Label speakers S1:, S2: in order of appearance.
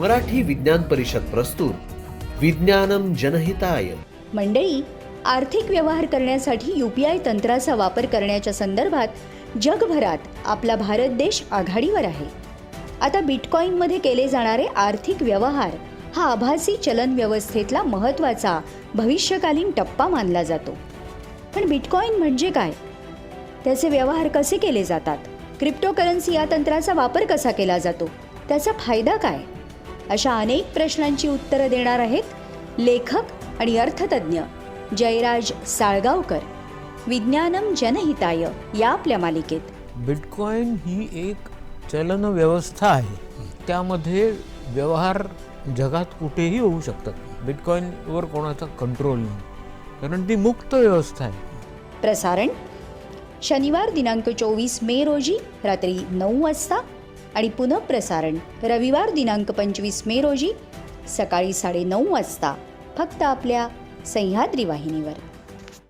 S1: मराठी विज्ञान परिषद प्रस्तुत. विज्ञानम जनहिताय.
S2: मंडळी आर्थिक व्यवहार करण्यासाठी यू पी आय तंत्राचा वापर करण्याच्या संदर्भात जगभरात आपला भारत देश आघाडीवर आहे. आता बिटकॉईनमध्ये केले जाणारे आर्थिक व्यवहार हा आभासी चलन व्यवस्थेतला महत्त्वाचा भविष्यकालीन टप्पा मानला जातो. पण बिटकॉईन म्हणजे काय? त्याचे व्यवहार कसे केले जातात? क्रिप्टोकरन्सी या तंत्राचा वापर कसा केला जातो? त्याचा फायदा काय? अशा अनेक प्रश्नांची उत्तरं देणार आहेत लेखक आणि अर्थतज्ञ जयराज साळगावकर. विज्ञानम जनहिताय या आपल्या मालिकेत.
S3: बिटकॉईन ही एक चलन व्यवस्था आहे. त्यामध्ये व्यवहार जगात कुठेही होऊ शकतात. बिटकॉईनवर कोणाचा कंट्रोल नाही. कारण ती मुक्त व्यवस्था आहे.
S2: प्रसारण शनिवार दिनांक चोवीस मे रोजी रात्री नऊ वाजता आणि पुनःप्रसारण रविवार दिनांक पंचवीस मे रोजी सकाळी साडेनऊ वाजता फक्त आपल्या सह्याद्री वाहिनीवर.